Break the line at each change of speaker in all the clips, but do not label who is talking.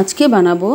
আজকে বানাবো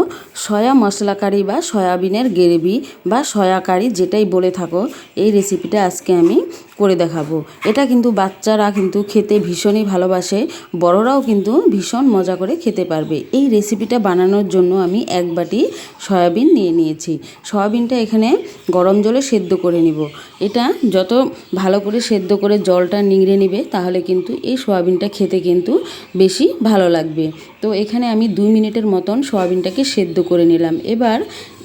সয়া মশলা কারি বা সয়াবিনের গ্রেভি বা সয়া কারি যেটাই বলে থাকো। এই রেসিপিটা আজকে আমি করে দেখাবো। এটা কিন্তু বাচ্চারা কিন্তু খেতে ভীষণই ভালোবাসে, বড়রাও কিন্তু ভীষণ মজা করে খেতে পারবে। এই রেসিপিটা বানানোর জন্য আমি এক বাটি সয়াবিন নিয়ে নিয়েছি। সয়াবিনটা এখানে গরম জলে সেদ্ধ করে নিব। এটা যত ভালো করে সেদ্ধ করে জলটা নিংড়ে নিবে, তাহলে কিন্তু এই সয়াবিনটা খেতে কিন্তু বেশি ভালো লাগবে। তো এখানে আমি দুই মিনিটের মতন সয়াবিনটাকে সেদ্ধ করে নিলাম। এবার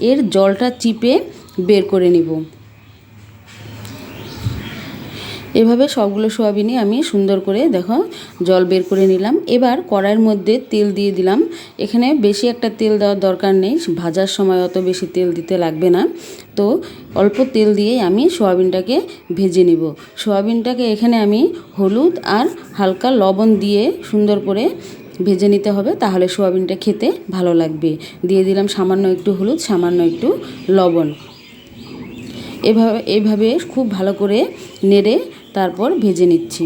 এর জলটা চিপে বের করে নিব। এভাবে সবগুলো সোয়াবিনই আমি সুন্দর করে দেখো জল বের করে নিলাম। এবার কড়াইয়ের মধ্যে তেল দিয়ে দিলাম। এখানে বেশি একটা তেল দেওয়ার দরকার নেই, ভাজার সময় অত বেশি তেল দিতে লাগবে না। তো অল্প তেল দিয়েই আমি সোয়াবিনটাকে ভেজে নিব। সোয়াবিনটাকে এখানে আমি হলুদ আর হালকা লবণ দিয়ে সুন্দর করে ভেজে নিতে হবে, তাহলে সোয়াবিনটা খেতে ভালো লাগবে। দিয়ে দিলাম সামান্য একটু হলুদ, সামান্য একটু লবণ। এভাবে এইভাবে খুব ভালো করে নেড়ে তারপর ভেজে নিচ্ছি।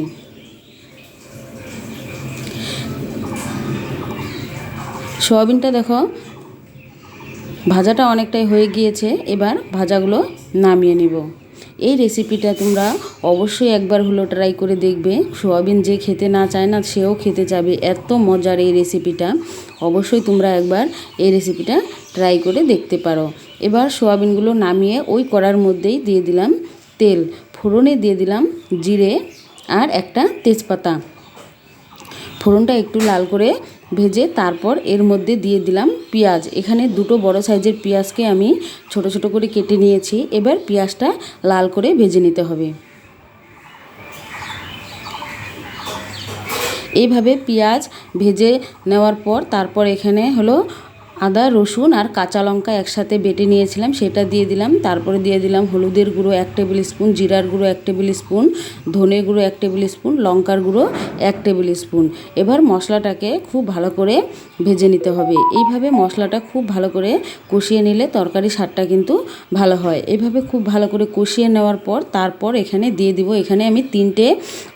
সোয়াবিনটা দেখো, ভাজাটা অনেকটাই হয়ে গিয়েছে, এবার ভাজাগুলো নামিয়ে নিব। এই রেসিপিটা তোমরা অবশ্যই একবার হলো ট্রাই করে দেখবে। সোয়াবিন যে খেতে না চায় না, সেও খেতে যাবে। এত মজার এই রেসিপিটা অবশ্যই তোমরা একবার এই রেসিপিটা ট্রাই করে দেখতে পারো। এবার সোয়াবিনগুলো নামিয়ে ওই কড়ার মধ্যেই দিয়ে দিলাম তেল। ফোড়নে দিয়ে দিলাম জিরে আর একটা তেজপাতা। ফোড়নটা একটু লাল করে ভেজে তারপর এর মধ্যে দিয়ে দিলাম পেঁয়াজ। এখানে দুটো বড় সাইজের পেঁয়াজকে আমি ছোট ছোট করে কেটে নিয়েছি। এবার পেঁয়াজটা লাল করে ভেজে নিতে হবে। এইভাবে পেঁয়াজ ভেজে নেওয়ার পর তারপর এখানে হলো রসুন আর কাঁচা লঙ্কা একসাথে বেটে নিয়েছিলাম, সেটা দিয়ে দিলাম। তারপরে দিয়ে দিলাম হলুদের গুঁড়ো এক টেবিল স্পুন, জিরার গুঁড়ো এক টেবিল স্পুন, ধনে গুঁড়ো এক টেবিল স্পুন, লঙ্কার গুঁড়ো এক টেবিল স্পুন। এবার মশলাটাকে খুব ভালো করে ভেজে নিতে হবে। এইভাবে মশলাটা খুব ভালো করে কষিয়ে নিলে তরকারি স্বাদটা কিন্তু ভালো হয়। এইভাবে খুব ভালো করে কষিয়ে নেওয়ার পর তারপর এখানে দিয়ে দিব, এখানে আমি তিনটে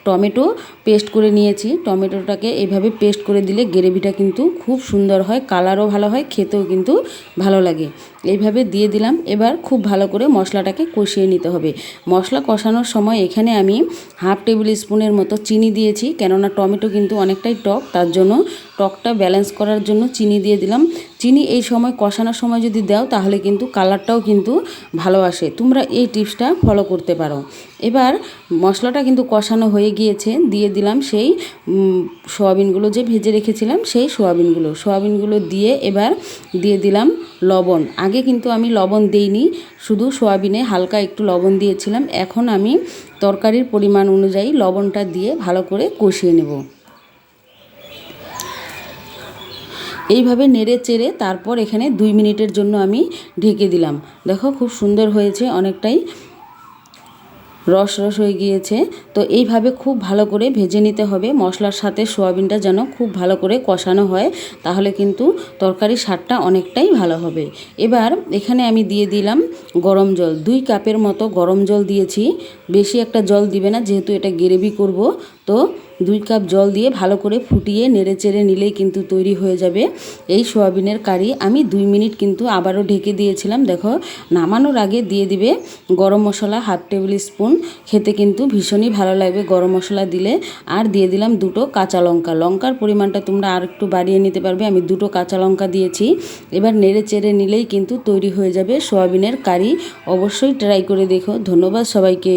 টমেটো পেস্ট করে নিয়েছি। টমেটোটাকে এভাবে পেস্ট করে দিলে গ্রেভিটা কিন্তু খুব সুন্দর হয়, কালারও ভালো হয়, খেতেও কিন্তু ভালো লাগে। এইভাবে দিয়ে দিলাম। এবার খুব ভালো করে মশলাটাকে কষিয়ে নিতে হবে। মশলা কষানোর সময় এখানে আমি হাফ টেবিল স্পুনের মতো চিনি দিয়েছি, কেননা টমেটো কিন্তু অনেকটাই টক, তার জন্য টকটা ব্যালেন্স করার জন্য চিনি দিয়ে দিলাম। চিনি এই সময় কষানোর সময় যদি দাও, তাহলে কিন্তু কালারটাও কিন্তু ভালো আসে। তোমরা এই টিপসটা ফলো করতে পারো। এবার মশলাটা কিন্তু কষানো হয়ে গিয়েছে। দিয়ে দিলাম সেই সোয়াবিনগুলো যে ভেজে রেখেছিলাম, সেই সোয়াবিনগুলো। সোয়াবিনগুলো দিয়ে এবার দিয়ে দিলাম লবণ। আগে কিন্তু আমি লবণ দিইনি, শুধু সোয়াবিনে হালকা একটু লবণ দিয়েছিলাম। এখন আমি তরকারির পরিমাণ অনুযায়ী লবণটা দিয়ে ভালো করে কষিয়ে নেব। এইভাবে নেড়ে চেড়ে তারপর এখানে দুই মিনিটের জন্য আমি ঢেকে দিলাম। দেখো খুব সুন্দর হয়েছে, অনেকটাই রস রস হয়ে গিয়েছে। তো এইভাবে খুব ভালো করে ভেজে নিতে হবে। মশলার সাথে সোয়াবিনটা যেন খুব ভালো করে কষানো হয়, তাহলে কিন্তু তরকারির স্বাদটা অনেকটাই ভালো হবে। এবার এখানে আমি দিয়ে দিলাম গরম জল। দুই কাপের মতো গরম জল দিয়েছি। বেশি একটা জল দিবে না, যেহেতু এটা গ্রেভি করব। তো দুই কাপ জল দিয়ে ভালো করে ফুটিয়ে নেড়ে চেড়ে নিলেই কিন্তু তৈরি হয়ে যাবে। এই সোয়াবিনের কারি আমি দুই মিনিট কিন্তু আবারও ঢেকে দিয়েছিলাম। দেখো, নামানোর আগে দিয়ে দিবে গরম মশলা হাফ টেবিল স্পুন। খেতে কিন্তু ভীষণই ভালো লাগবে গরম মশলা দিলে। আর দিয়ে দিলাম দুটো কাঁচা লঙ্কা। লঙ্কার পরিমাণটা তোমরা আর একটু বাড়িয়ে নিতে পারবে। আমি দুটো কাঁচা লঙ্কা দিয়েছি। এবার নেড়ে চেড়ে নিলেই কিন্তু তৈরি হয়ে যাবে সোয়াবিনের কারি। অবশ্যই ট্রাই করে দেখো। ধন্যবাদ সবাইকে।